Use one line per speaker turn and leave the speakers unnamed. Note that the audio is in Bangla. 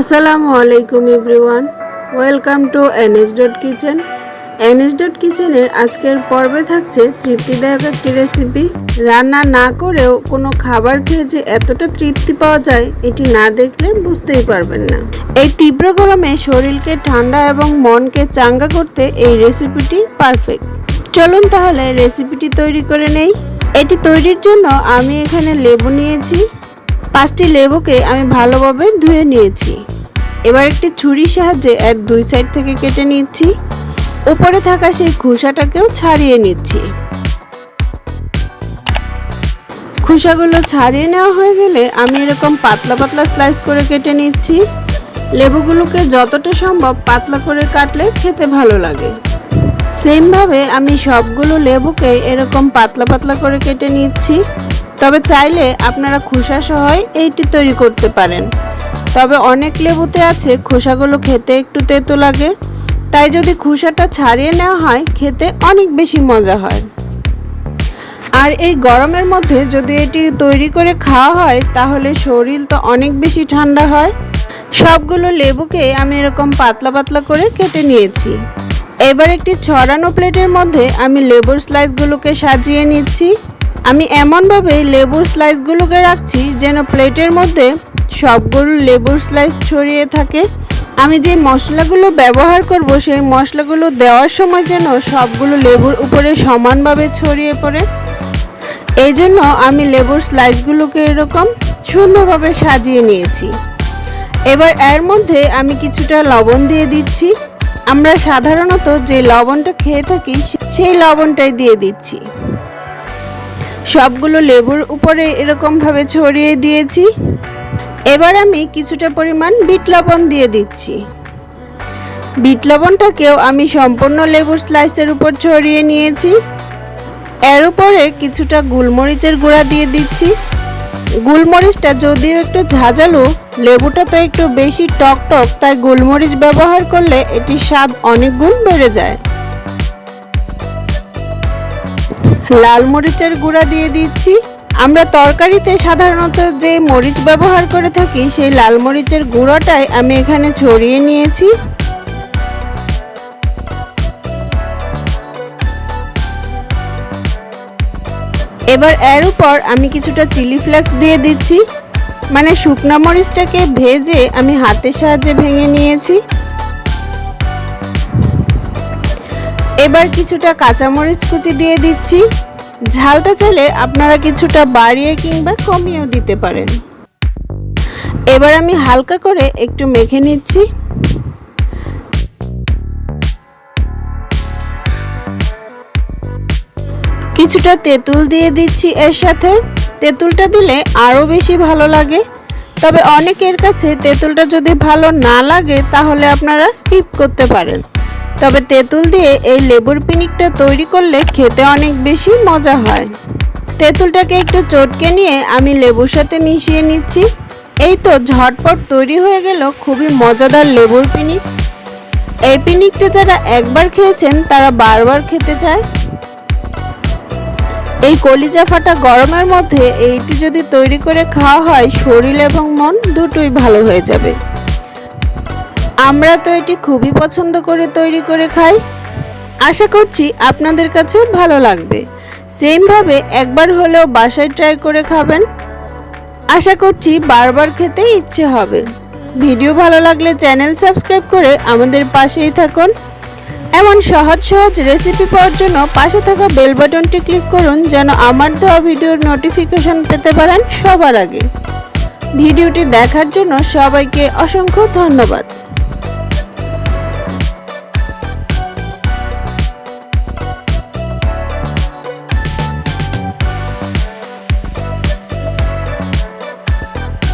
আসসালামু আলাইকুম everyone. Welcome to NS dot kitchen. NS dot কিচেনের আজকের পর্বে থাকছে তৃপ্তিদায়ক একটি রেসিপি। রান্না না করেও কোনো খাবার খেয়ে যে এতটা তৃপ্তি পাওয়া যায়, এটি না দেখলে বুঝতেই পারবেন না। এই তীব্র গরমে শরীরকে ঠান্ডা এবং মনকে চাঙ্গা করতে এই রেসিপিটি পারফেক্ট। চলুন তাহলে রেসিপিটি তৈরি করে নেই। এটি তৈরির জন্য আমি এখানে লেবু নিয়েছি পাঁচটি লেবুকে আমি ভালোভাবে ধুয়ে নিয়েছি। এবার একটি ছুরির সাহায্যে এর দুই সাইড থেকে কেটে নিচ্ছি। উপরে থাকা সেই খোসাটাকেও ছাড়িয়ে নিচ্ছি। খোসাগুলো ছাড়িয়ে নেওয়া হয়ে গেলে আমি এরকম পাতলা পাতলা স্লাইস করে কেটে নিচ্ছি। লেবুগুলোকে যতটা সম্ভব পাতলা করে কাটলে খেতে ভালো লাগে। সেমভাবে আমি সবগুলো লেবুকে এরকম পাতলা পাতলা করে কেটে নিচ্ছি। তবে চাইলে আপনারা খোসা সহই এইটি তৈরি করতে পারেন। তবে অনেক লেবুতে আছে খোসাগুলো খেতে একটু তেতো লাগে। তাই যদি খোসাটা ছাড়িয়ে নেওয়া হয়, খেতে অনেক বেশি মজা হয়। আর এই গরমের মধ্যে যদি এটি তৈরি করে খাওয়া হয়, তাহলে শরীর তো অনেক বেশি ঠান্ডা হয়। সবগুলো লেবুকে আমি এরকম পাতলা পাতলা করে কেটে নিয়েছি। এবার একটি ছড়ানো প্লেটের মধ্যে আমি লেবুর স্লাইসগুলোকে সাজিয়ে নিচ্ছি। আমি এমনভাবে লেবুর স্লাইসগুলোকে রাখছি যেন প্লেটের মধ্যে সবগুলো লেবুর স্লাইস ছড়িয়ে থাকে। আমি যে মশলাগুলো ব্যবহার করব, সেই মশলাগুলো দেওয়ার সময় যেন সবগুলো লেবুর উপরে সমানভাবে ছড়িয়ে পড়ে। এই জন্য আমি লেবুর স্লাইসগুলোকে এরকম সুন্দরভাবে সাজিয়ে নিয়েছি। এবার এর মধ্যে আমি কিছুটা লবণ দিয়ে দিচ্ছি। আমরা সাধারণত যে লবণটা খেয়ে থাকি সেই লবণটাই দিয়ে দিচ্ছি। সবগুলো লেবুর উপরে এরকমভাবে ছড়িয়ে দিয়েছি। এবার আমি কিছুটা পরিমাণ বিট লবণ দিয়ে দিচ্ছি। বিট লবণটাকেও আমি সম্পূর্ণ লেবুর স্লাইসের উপর ছড়িয়ে নিয়েছি। এর উপরে কিছুটা গোলমরিচের গুঁড়া দিয়ে দিচ্ছি। গোলমরিচটা যদিও একটু ঝাঁঝালো, লেবুটা তো একটু বেশি টক টক তাই গোলমরিচ ব্যবহার করলে এটির স্বাদ অনেক গুণ বেড়ে যায়। লাল মরিচের গুঁড়া দিয়ে দিচ্ছি। আমরা তরকারিতে সাধারণত যে মরিচ ব্যবহার করে থাকি, সেই লাল মরিচের গুঁড়োটাই আমি এখানে ছড়িয়ে নিয়েছি। এবার এর উপর আমি কিছুটা চিলি ফ্লেক্স দিয়ে দিচ্ছি। মানে শুকনা মরিচটাকে ভেজে আমি হাতের সাহায্যে ভেঙে নিয়েছি। এবার কিছুটা কাঁচামরিচ কুচি দিয়ে দিচ্ছি। ঝালটা চাইলে আপনারা কিছুটা বাড়িয়ে কিংবা কমিয়েও দিতে পারেন। এবার আমি হালকা করে একটু মেখে নিচ্ছি। কিছুটা তেঁতুল দিয়ে দিচ্ছি এর সাথে। তেঁতুলটা দিলে আরও বেশি ভালো লাগে। তবে অনেকের কাছে তেঁতুলটা যদি ভালো না লাগে, তাহলে আপনারা স্কিপ করতে পারেন। তবে তেঁতুল দিয়ে এই লেবুর পিনিকটা তৈরি করলে খেতে অনেক বেশি মজা হয়। তেঁতুলটাকে একটু চটকে নিয়ে আমি লেবুর সাথে মিশিয়ে নিচ্ছি। এই তো ঝটপট তৈরি হয়ে গেল খুবই মজাদার লেবুর পিনিক। এই পিনিকটা যারা একবার খেয়েছেন, তারা বারবার খেতে চায়। এই কলিজা ফাটা গরমের মধ্যে এইটি যদি তৈরি করে খাওয়া হয়, শরীর এবং মন দুটোই ভালো হয়ে যাবে। আমরা তো এটি খুবই পছন্দ করে তৈরি করে খাই। আশা করছি আপনাদের কাছে ভালো লাগবে। সেমভাবে একবার হলেও বাসায় ট্রাই করে খাবেন। আশা করছি বারবার খেতে ইচ্ছে হবে। ভিডিও ভালো লাগলে চ্যানেল সাবস্ক্রাইব করে আমাদের পাশেই থাকুন। এমন সহজ সহজ রেসিপি পাওয়ার জন্য পাশে থাকা বেল বাটনটি ক্লিক করুন যেন আমার দেওয়া ভিডিওর নোটিফিকেশন পেতে পারেন সবার আগে। ভিডিওটি দেখার জন্য সবাইকে অসংখ্য ধন্যবাদ।